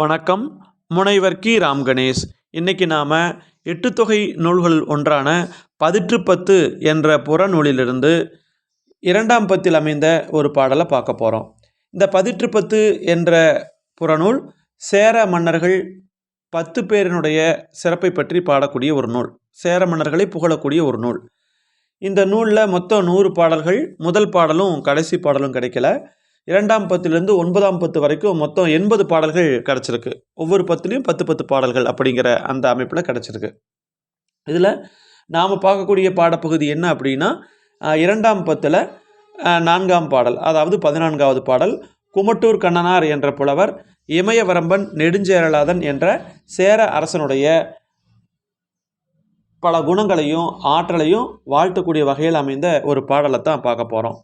வணக்கம். முனைவர் கி. ராம் கணேஷ் இன்னைக்கு நாம் எட்டுத்தொகை நூல்களில் நூல்கள் ஒன்றான பதிற்று பத்து என்ற புறநூலிலிருந்து இரண்டாம் பத்தில் அமைந்த ஒரு பாடலை பார்க்க போகிறோம் இந்த பதிற்று பத்து என்ற புறநூல் சேர மன்னர்கள் பத்து பேரினுடைய சிறப்பை பற்றி பாடக்கூடிய ஒரு நூல். சேர மன்னர்களை புகழக்கூடிய ஒரு நூல். இந்த நூலில் மொத்தம் நூறு பாடல்கள். முதல் பாடலும் கடைசி பாடலும் கிடைக்கல. இரண்டாம் பத்துலேருந்து ஒன்பதாம் பத்து வரைக்கும் மொத்தம் எண்பது பாடல்கள் கிடச்சிருக்கு. ஒவ்வொரு பத்துலேயும் பத்து பத்து பாடல்கள் அப்படிங்கிற அந்த அமைப்பில் கிடச்சிருக்கு. இதில் நாம் பார்க்கக்கூடிய பாடப்பகுதி என்ன அப்படின்னா இரண்டாம் பத்தில் நான்காம் பாடல் அதாவது பதினான்காவது பாடல் குமட்டூர் கண்ணனார் என்ற புலவர் இமயவரம்பன் நெடுஞ்சேரலாதன் என்ற சேர அரசனுடைய பல குணங்களையும் ஆற்றலையும் வாழ்த்தக்கூடிய வகையில் அமைந்த ஒரு பாடலை தான் பார்க்க போகிறோம்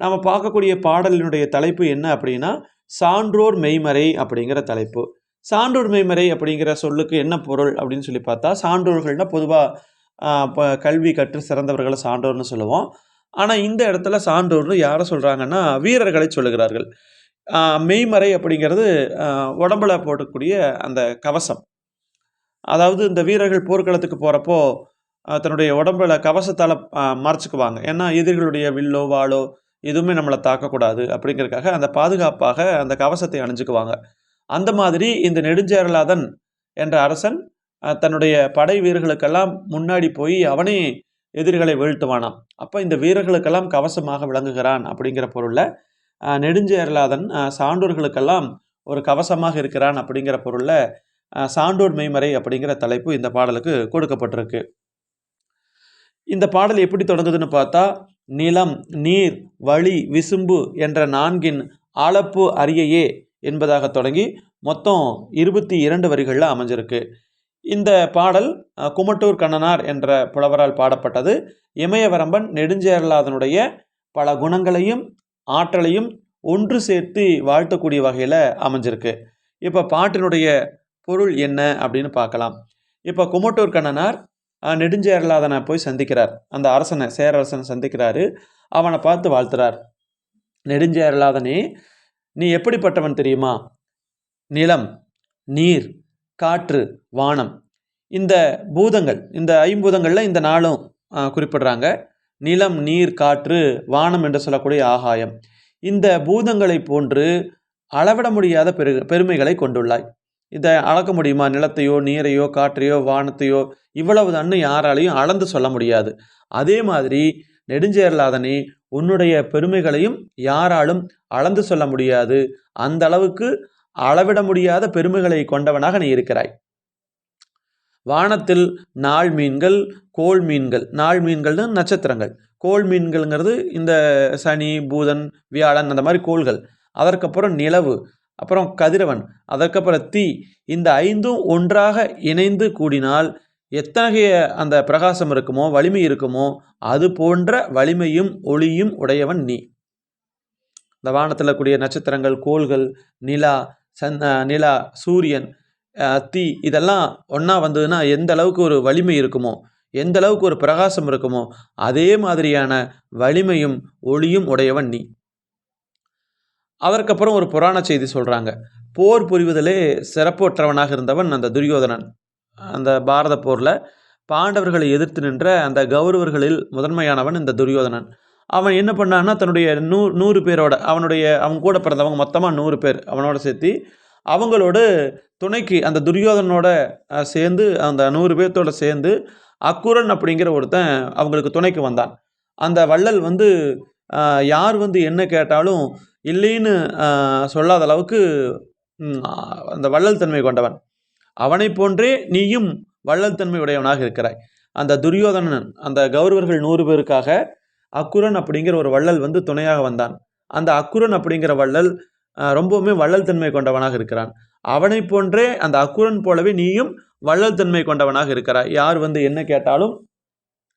நாம் பார்க்கக்கூடிய பாடலினுடைய தலைப்பு என்ன அப்படின்னா சான்றோர் மெய்மறை அப்படிங்கிற தலைப்பு. சான்றோர் மெய்மறை அப்படிங்கிற சொல்லுக்கு என்ன பொருள் அப்படின்னு சொல்லி பார்த்தா சான்றோர்கள்னால் பொதுவாக இப்போ கல்வி கற்று சிறந்தவர்களை சான்றோர்னு சொல்லுவோம். ஆனால் இந்த இடத்துல சான்றோர்னு யாரை சொல்கிறாங்கன்னா வீரர்களை சொல்லுகிறார்கள். மெய்மறை அப்படிங்கிறது உடம்பில் உடம்புல போடக்கூடிய அந்த கவசம். அதாவது இந்த வீரர்கள் போர்க்களத்துக்கு போகிறப்போ தன்னுடைய உடம்புல கவசத்தால் மறைச்சிக்குவாங்க. ஏன்னா எதிரிகளுடைய வில்லோ வாளோ எதுவுமே நம்மளை தாக்கக்கூடாது அப்படிங்கிறதுக்காக அந்த பாதுகாப்பாக அந்த கவசத்தை அணிஞ்சுக்குவாங்க. அந்த மாதிரி இந்த நெடுஞ்சேரலாதன் என்ற அரசன் தன்னுடைய படை வீரர்களுக்கெல்லாம் முன்னாடி போய் அவனே எதிரிகளை வீழ்த்துவானாம். அப்போ இந்த வீரர்களுக்கெல்லாம் கவசமாக விளங்குகிறான் அப்படிங்கிற பொருளில் நெடுஞ்சேரலாதன் சான்றோர்களுக்கெல்லாம் ஒரு கவசமாக இருக்கிறான் அப்படிங்கிற பொருளில் சான்றோர் மெய்மறை அப்படிங்கிற தலைப்பு இந்த பாடலுக்கு கொடுக்கப்பட்டிருக்கு. இந்த பாடல் எப்படி தொடங்குதுன்னு பார்த்தா நிலம் நீர் வழி விசும்பு என்ற நான்கின் ஆலப்பு அரியையே என்பதாக தொடங்கி மொத்தம் இருபத்தி இரண்டு வரிகளில் அமைஞ்சிருக்கு. இந்த பாடல் குமட்டூர் கண்ணனார் என்ற புலவரால் பாடப்பட்டது. இமயவரம்பன் நெடுஞ்சேரலாதனுடைய பல குணங்களையும் ஆற்றலையும் ஒன்று சேர்த்து வாழ்த்தக்கூடிய வகையில் அமைஞ்சிருக்கு. இப்போ பாட்டினுடைய பொருள் என்ன அப்படின்னு பார்க்கலாம். இப்போ குமட்டூர் கண்ணனார் நெடுஞ்சேரலாதனை போய் சந்திக்கிறார். அந்த அரசனை சேரரசனை சந்திக்கிறாரு. அவனை பார்த்து வாழ்த்துறார். நெடுஞ்சேரலாதனே நீ எப்படிப்பட்டவன் தெரியுமா? நிலம் நீர் காற்று வானம். இந்த பூதங்கள் இந்த ஐம்பூதங்களில் இந்த நாளும் குறிப்பிடுறாங்க. நிலம் நீர் காற்று வானம் என்று சொல்லக்கூடிய ஆகாயம். இந்த பூதங்களை போன்று அளவிட முடியாத பெரு பெருமைகளை கொண்டுள்ளாய். இதை அளக்க முடியுமா? நிலத்தையோ நீரையோ காற்றையோ வானத்தையோ? இவ்வளவு தன்னு யாராலையும் அளந்து சொல்ல முடியாது. அதே மாதிரி நெடுஞ்சேரலாதனே உன்னுடைய பெருமைகளையும் யாராலும் அளந்து சொல்ல முடியாது. அந்த அளவுக்கு அளவிட முடியாத பெருமைகளை கொண்டவனாக நீ இருக்கிறாய். வானத்தில் நாள் மீன்கள் கோள் மீன்கள். நாள் மீன்கள்னு நட்சத்திரங்கள். கோள் மீன்கள்ங்கிறது இந்த சனி பூதன் வியாழன் அந்த மாதிரி கோள்கள். அதற்கப்புறம் நிலவு. அப்புறம் கதிரவன். அதற்கப்புறம் தீ. இந்த ஐந்தும் ஒன்றாக இணைந்து கூடினால் எத்தகைய அந்த பிரகாசம் இருக்குமோ வலிமை இருக்குமோ அது போன்ற வலிமையும் ஒளியும் உடையவன் நீ. இந்த வானத்தில் கூடிய நட்சத்திரங்கள் கோள்கள் நிலா சன் நிலா சூரியன் தீ இதெல்லாம் ஒன்றா வந்ததுன்னா எந்த அளவுக்கு ஒரு வலிமை இருக்குமோ எந்த அளவுக்கு ஒரு பிரகாசம் இருக்குமோ அதே மாதிரியான வலிமையும் ஒளியும் உடையவன் நீ. அதற்கப்புறம் ஒரு புராண செய்தி சொல்கிறாங்க போர் புரிவதிலே சிறப்பற்றவனாக இருந்தவன் அந்த துரியோதனன். அந்த பாரத போரில் பாண்டவர்களை எதிர்த்து நின்ற அந்த கௌரவர்களில் முதன்மையானவன் இந்த துரியோதனன். அவன் என்ன பண்ணான்னா தன்னுடைய நூ நூறு பேரோட அவனுடைய அவன் கூட பிறந்தவங்க மொத்தமாக நூறு பேர் அவனோட சேர்த்து அவங்களோட துணைக்கு அந்த துரியோதனோட சேர்ந்து அந்த நூறு பேர்த்தோட சேர்ந்து அக்குரன் அப்படிங்கிற ஒருத்தன் அவங்களுக்கு துணைக்கு வந்தான். அந்த வள்ளல் வந்து யார் வந்து என்ன கேட்டாலும் இல்லைன்னு சொல்லாத அளவுக்கு அந்த வள்ளல் தன்மை கொண்டவன். அவனைப் போன்றே நீயும் வள்ளல் தன்மை உடையவனாக இருக்கிறாய். அந்த துரியோதனன் அந்த கௌரவர்கள் நூறு பேருக்காக அக்குரன் அப்படிங்கிற ஒரு வள்ளல் வந்து துணையாக வந்தான். அந்த அக்குரன் அப்படிங்கிற வள்ளல் ரொம்பவுமே வள்ளல் தன்மை கொண்டவனாக இருக்கிறான். அவனைப் போன்றே அந்த அக்குரன் போலவே நீயும் வள்ளல் தன்மை கொண்டவனாக இருக்கிறாய். யார் வந்து என்ன கேட்டாலும்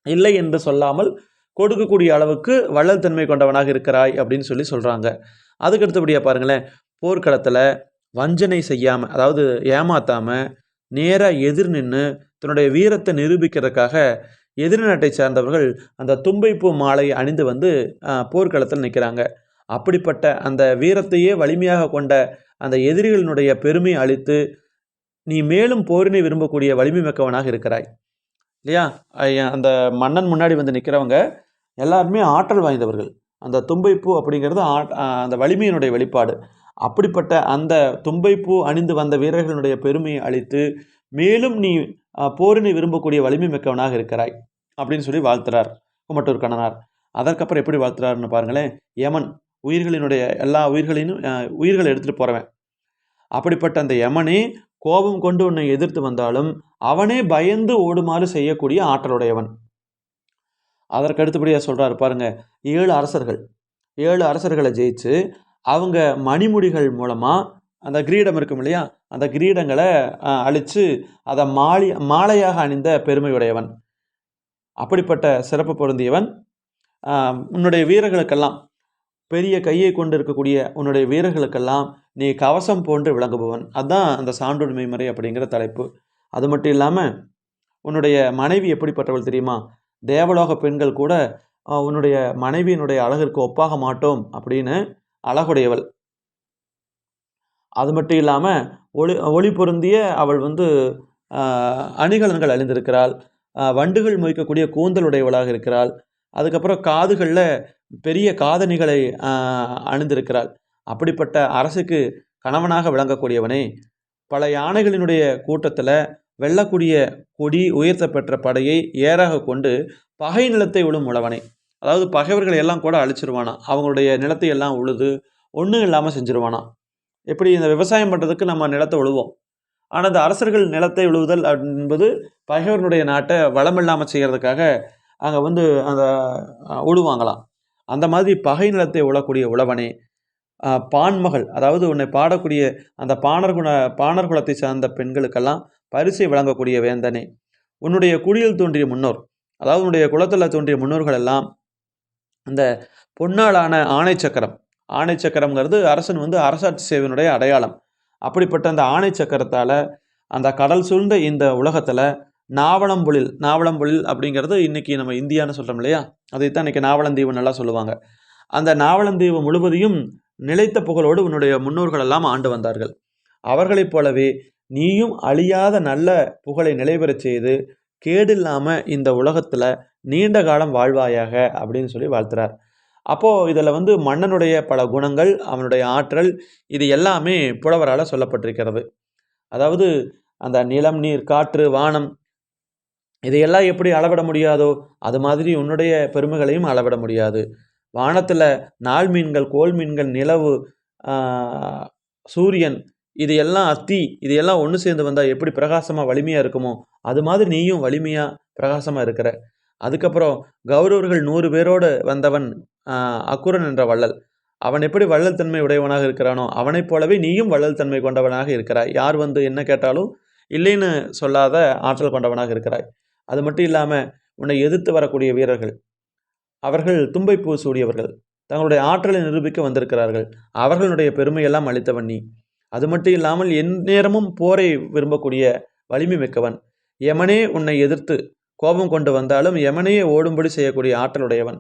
இல்லை என்று சொல்லாமல் கொடுக்கக்கூடிய அளவுக்கு வள்ளல் தன்மை கொண்டவனாக இருக்கிறாய் அப்படின்னு சொல்லி சொல்கிறாங்க அதுக்கு அடுத்தபடியாக பாருங்களேன் போர்க்களத்தில் வஞ்சனை செய்யாமல் அதாவது ஏமாத்தாமல் நேராக எதிர் நின்று தன்னுடைய வீரத்தை நிரூபிக்கிறதுக்காக எதிர்நாட்டை சார்ந்தவர்கள் அந்த தும்பைப்பூ மாலை அணிந்து வந்து போர்க்களத்தில் நிற்கிறாங்க அப்படிப்பட்ட அந்த வீரத்தையே வலிமையாக கொண்ட அந்த எதிரிகளினுடைய பெருமை அழித்து நீ மேலும் போரினை விரும்பக்கூடிய வலிமை மிக்கவனாக இருக்கிறாய். இல்லையா? அந்த மன்னன் முன்னாடி வந்து நிற்கிறவங்க எல்லாருமே ஆற்றல் வாய்ந்தவர்கள். அந்த தும்பைப்பூ அப்படிங்கிறது அந்த வலிமையினுடைய வெளிப்பாடு. அப்படிப்பட்ட அந்த தும்பைப்பூ அணிந்து வந்த வீரர்களுடைய பெருமையை அழித்து மேலும் நீ போரினை விரும்பக்கூடிய வலிமை மிக்கவனாக இருக்கிறாய் அப்படின்னு சொல்லி வாழ்த்துறார் குமட்டூர் கண்ணனார். அதற்கப்புறம் எப்படி வாழ்த்துறாருன்னு பாருங்களேன். யமன் உயிர்களினுடைய எல்லா உயிர்களையும் உயிர்களை எடுத்துகிட்டு போகிறவன் அப்படிப்பட்ட அந்த யமனே கோபம் கொண்டு உன்னை எதிர்த்து வந்தாலும் அவனே பயந்து ஓடுமாறு செய்யக்கூடிய ஆற்றலுடையவன். அதற்கு அடுத்தபடியாக சொல்கிறாரு பாருங்கள் ஏழு அரசர்கள். ஏழு அரசர்களை ஜெயிச்சு அவங்க மணிமுடிகள் மூலமாக அந்த கிரீடம் இருக்கும் இல்லையா அந்த கிரீடங்களை அழித்து அதை மாலி மாலையாக அணிந்த பெருமையுடையவன். அப்படிப்பட்ட சிறப்பு பொருந்தியவன். உன்னுடைய வீரர்களுக்கெல்லாம் பெரிய கையை கொண்டு இருக்கக்கூடிய உன்னுடைய வீரர்களுக்கெல்லாம் நீ கவசம் போன்று விளங்குபவன். அதுதான் அந்த சான்றுரிமை முறை அப்படிங்கிற தலைப்பு. அது மட்டும் இல்லாமல் உன்னுடைய மனைவி எப்படிப்பட்டவள் தெரியுமா? தேவலோக பெண்கள் கூட உன்னுடைய மனைவியினுடைய அழகிற்கு ஒப்பாக மாட்டோம் அப்படின்னு அழகுடையவள். அது மட்டும் இல்லாமல் ஒளி ஒளி பொருந்திய அவள் வந்து அணிகலன்கள் அணிந்திருக்கிறாள். வண்டுகள் மொய்க்கக்கூடிய கூந்தலுடையவளாக இருக்கிறாள். அதுக்கப்புறம் காதுகளில் பெரிய காதணிகளை அணிந்திருக்கிறாள். அப்படிப்பட்ட அரசுக்கு கணவனாக விளங்கக்கூடியவனே. பல யானைகளினுடைய கூட்டத்தில் வெல்லக்கூடிய கொடி உயர்த்த பெற்ற படையை ஏறாக கொண்டு பகை நிலத்தை விழும் உழவனை. அதாவது பகைவர்களை எல்லாம் கூட அழிச்சிருவானா? அவங்களுடைய நிலத்தை எல்லாம் உழுது ஒன்றும் இல்லாமல் செஞ்சிருவானா? எப்படி இந்த விவசாயம் பண்ணுறதுக்கு நம்ம நிலத்தை உழுவோம்? ஆனால் இந்த அரசர்கள் நிலத்தை உழுவுதல் என்பது பகைவர்களுடைய நாட்டை வளம் இல்லாமல் செய்கிறதுக்காக அங்கே வந்து அந்த உழுவாங்களாம். அந்த மாதிரி பகை நிலத்தை உழக்கூடிய உழவனே பான்மகள் அதாவது உன்னை பாடக்கூடிய அந்த பாணர் குண பாணர் குலத்தை சார்ந்த பெண்களுக்கெல்லாம் பரிசை வழங்கக்கூடிய வேந்தனே. உன்னுடைய குடியில் தோன்றிய முன்னோர் அதாவது உன்னுடைய குளத்தில் தோன்றிய முன்னோர்கள் எல்லாம் அந்த பொன்னாளான ஆணை சக்கரம் ஆணை சக்கரம்ங்கிறது அரசன் வந்து அரசாட்சி சேவையினுடைய அடையாளம். அப்படிப்பட்ட அந்த ஆணை சக்கரத்தால் அந்த கடல் சூழ்ந்த இந்த உலகத்தில் நாவலம்பொழில் நாவலம்பொழில் அப்படிங்கிறது இன்றைக்கி நம்ம இந்தியான்னு சொல்கிறோம் இல்லையா? அதைத்தான் இன்றைக்கி நாவலந்தீவு நல்லா சொல்லுவாங்க. அந்த நாவலந்தீவு முழுவதையும் நிலைத்த புகழோடு உன்னுடைய முன்னோர்கள் எல்லாம் ஆண்டு வந்தார்கள். அவர்களைப் போலவே நீயும் அழியாத நல்ல புகழை நிலைபெறச் செய்து கேடு இல்லாமல் இந்த உலகத்தில் நீண்ட காலம் வாழ்வாயாக அப்படின்னு சொல்லி வாழ்த்துறார். அப்போது இதில் வந்து மன்னனுடைய பல குணங்கள் அவனுடைய ஆற்றல் இது எல்லாமே புலவரால் சொல்லப்பட்டிருக்கிறது. அதாவது அந்த நிலம் நீர் காற்று வானம் இதையெல்லாம் எப்படி அளவிட முடியாதோ அது மாதிரி உன்னுடைய பெருமைகளையும் அளவிட முடியாது. வானத்தில் நாள் மீன்கள் கோல் மீன்கள் நிலவு சூரியன் இது எல்லாம் அத்தி இது எல்லாம் ஒன்று சேர்ந்து வந்தால் எப்படி பிரகாசமாக வலிமையாக இருக்குமோ அது மாதிரி நீயும் வலிமையாக பிரகாசமாக இருக்கிற. அதுக்கப்புறம் கௌரவர்கள் நூறு பேரோடு வந்தவன் அக்குரன் என்ற வள்ளல். அவன் எப்படி வள்ளல் தன்மை உடையவனாக இருக்கிறானோ அவனைப் போலவே நீயும் வள்ளல் தன்மை கொண்டவனாக இருக்கிறாய். யார் வந்து என்ன கேட்டாலும் இல்லைன்னு சொல்லாத ஆற்றல் கொண்டவனாக இருக்கிறாய். அது மட்டும் இல்லாமல் உன்னை எதிர்த்து வரக்கூடிய வீரர்கள். அவர்கள் தும்பைப்பூ சூடியவர்கள் தங்களுடைய ஆற்றலை நிரூபிக்க வந்திருக்கிறார்கள். அவர்களுடைய பெருமையெல்லாம் அளித்தவன் நீ. அது மட்டும் இல்லாமல் எந்நேரமும் போரை விரும்பக்கூடிய வலிமை மிக்கவன். யமனே உன்னை எதிர்த்து கோபம் கொண்டு வந்தாலும் யமனையே ஓடும்படி செய்யக்கூடிய ஆற்றலுடையவன்.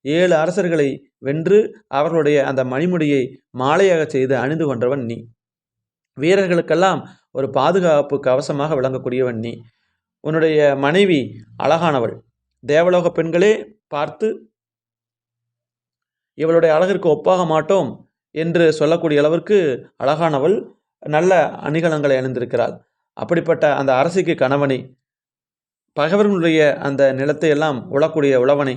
ஏழு அரசர்களை வென்று அவர்களுடைய அந்த மணிமுடியை மாலையாக செய்து அணிந்து கொண்டவன் நீ. வீரர்களுக்கெல்லாம் ஒரு பாதுகாப்பு கவசமாக விளங்கக்கூடியவன் நீ. உன்னுடைய மனைவி அழகானவள். தேவலோக பெண்களே பார்த்து இவளுடைய அழகிற்கு ஒப்பாக மாட்டோம். என்று சொல்லக்கூடிய அளவிற்கு அழகானவள் நல்ல அணிகலங்களை அணிந்திருக்கிறாள். அப்படிப்பட்ட அந்த அரசிக்கு கணவனை பகைவர்களுடைய அந்த நிலத்தை எல்லாம் உழக்கூடிய உழவனை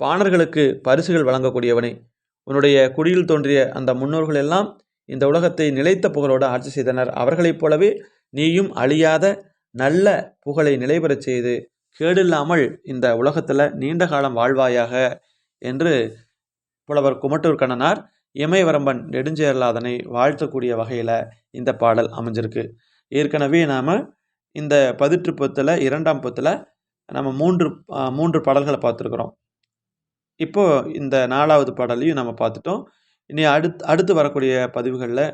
பாணர்களுக்கு பரிசுகள் வழங்கக்கூடியவனை உன்னுடைய குடியில் தோன்றிய அந்த முன்னோர்கள் எல்லாம் இந்த உலகத்தை நிலைத்த புகழோடு ஆட்சி செய்தனர். அவர்களைப் போலவே நீயும் அழியாத நல்ல புகழை நிலைபெறச் செய்து கேடில்லாமல் இந்த உலகத்தில் நீண்ட காலம் வாழ்வாயாக என்று புலவர் குமட்டூர் கண்ணனார் இமயவரம்பன் நெடுஞ்சேரலாதனை வாழ்த்தக்கூடிய வகையில் இந்த பாடல் அமைஞ்சிருக்கு. ஏற்கனவே நாம் இந்த பதிற்று பத்தில் இரண்டாம் பத்தில் நம்ம மூன்று மூன்று பாடல்களை பார்த்துருக்குறோம். இப்போது இந்த நாலாவது பாடலையும் நம்ம பார்த்துட்டோம். இனி அடுத்து அடுத்து வரக்கூடிய பதிவுகளில்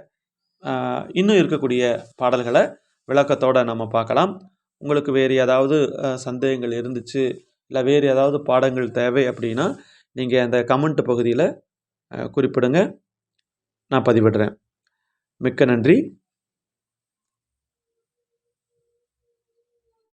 இன்னும் இருக்கக்கூடிய பாடல்களை விளக்கத்தோடு நம்ம பார்க்கலாம். உங்களுக்கு வேறு ஏதாவது சந்தேகங்கள் இருந்துச்சு இல்லை வேறு ஏதாவது பாடங்கள் தேவை அப்படின்னா நீங்கள் அந்த கமெண்ட் பகுதியில் குறிப்பிடுங்க. நான் பதிவிடுறேன். மிக்க நன்றி.